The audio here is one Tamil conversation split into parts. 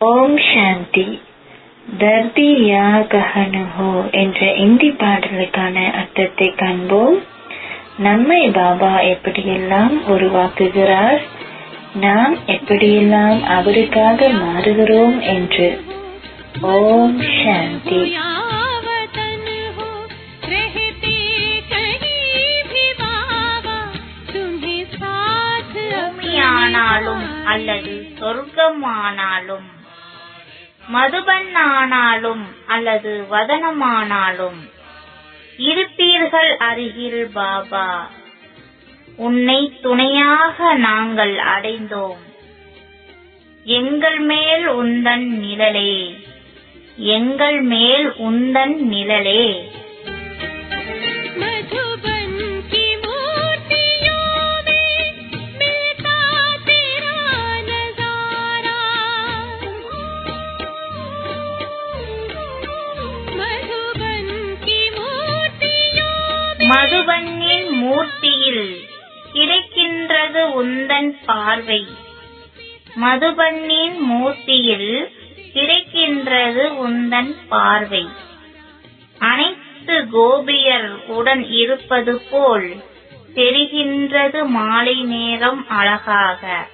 ஓம் சாந்தி. தர்தி யா கஹனுஹோ என்ற இந்தி பாடலுக்கான அர்த்தத்தை காண்போம். நம்மை பாபா எப்படியெல்லாம் உருவாக்குகிறார்? நாம் எப்படியெல்லாம் அவருக்காக மாறுகிறோம் என்று. ஓம் சாந்தி. ஆனாலும் அல்லது சொர்க்கமானாலும் மதுபன் ஆனாலும் அல்லது வதனமானாலும் இருப்பீர்கள் அருகில் பாபா. உன்னை துணையாக நாங்கள் அடைந்தோம். எங்கள் மேல் உந்தன் நிழலே. எங்கள் மேல் உந்தன் நிழலே. மதுவண்ணின் மூர்த்தியில் கிடைக்கின்றது உந்தன் பார்வை. மதுபண்ணின் மூர்த்தியில் கிடைக்கின்றது உந்தன் பார்வை. அனைத்து கோபியர் உடன் இருப்பது போல் தெரிகின்றது மாலை நேரம் அழகாக.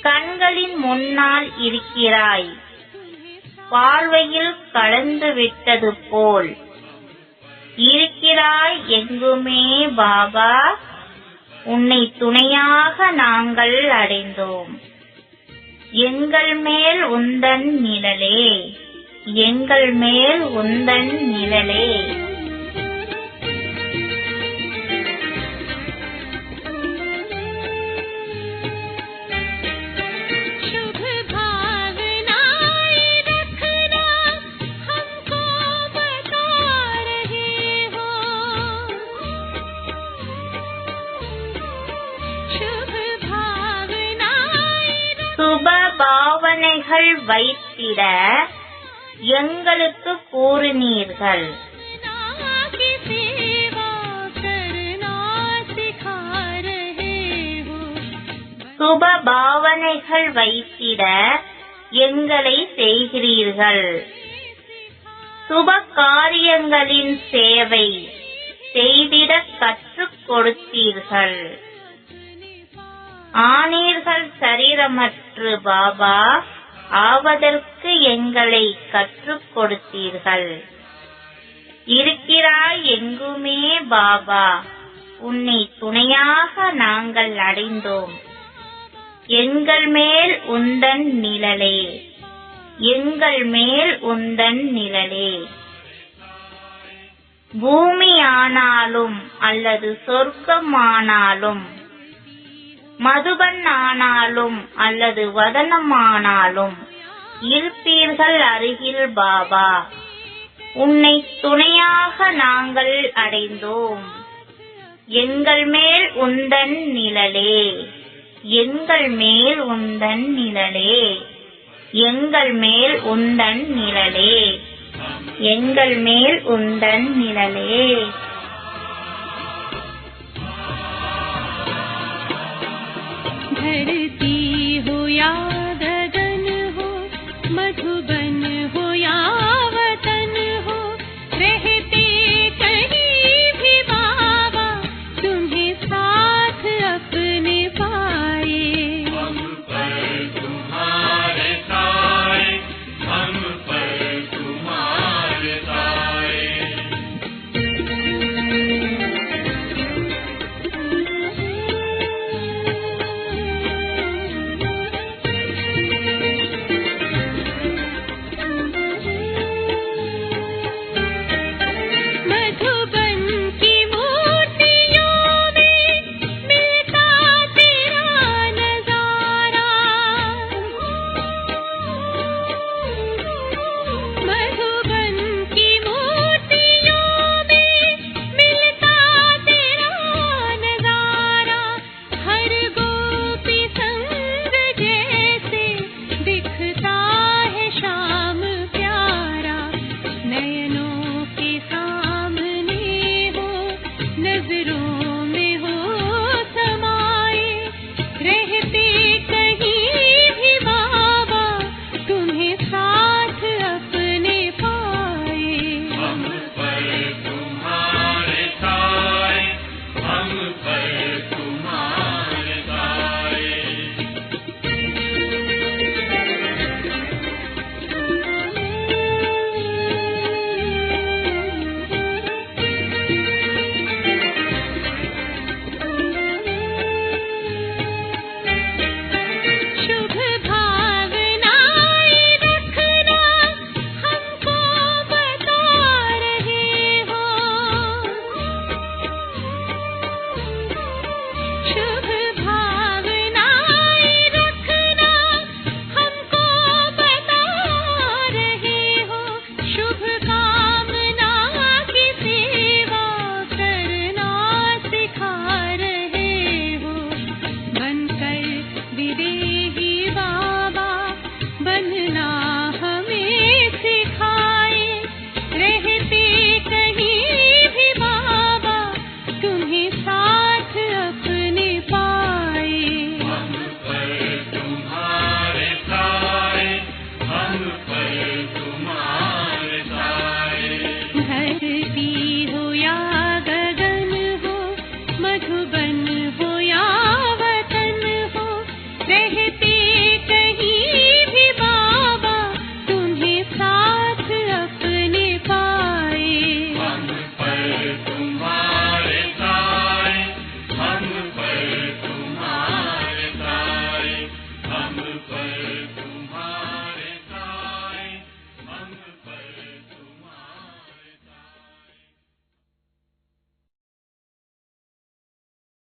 கண்களின் முன்னால் இருக்கிறாய். பார்வையில் கலந்து விட்டது போல் இருக்கிறாய் எங்குமே பாபா. உன்னை துணையாக நாங்கள் அடைந்தோம். எங்கள் மேல் உந்தன் நிழலே. எங்கள் மேல் உந்தன் நிழலே. சுப வைத்திட எங்களுக்கு கூறினீர்கள் சுப பாவனைகள் வைத்திட எங்களை செய்கிறீர்கள். சுப காரியங்களின் சேவை செய்திட கற்றுக் கொடுத்தீர்கள். ஆனீர்கள் சரீரமற்று பாபா ஆவதற்கு எங்களை கற்றுக் கொடுத்தீர்கள். இருக்கிறாய் எங்குமே பாபா உன்னை துணையாக நாங்கள் அடைந்தோம். எங்கள் மேல் உந்தன் நிழலே எங்கள் மேல் உந்தன் நிழலே. பூமியானாலும் அல்லது சொர்க்கமானாலும் மதுபன் ஆனாலும் அல்லது வதனமானாலும் இருப்பீர்கள் அருகில் பாபா. உன்னை துணையாக நாங்கள் அடைந்தோம். எங்கள் மேல் உந்தன் நிழலே. எங்கள் மேல் உந்தன் நிழலே. எங்கள் மேல் உந்தன் நிழலே. எங்கள் மேல் உந்தன் நிழலே. धरती हो या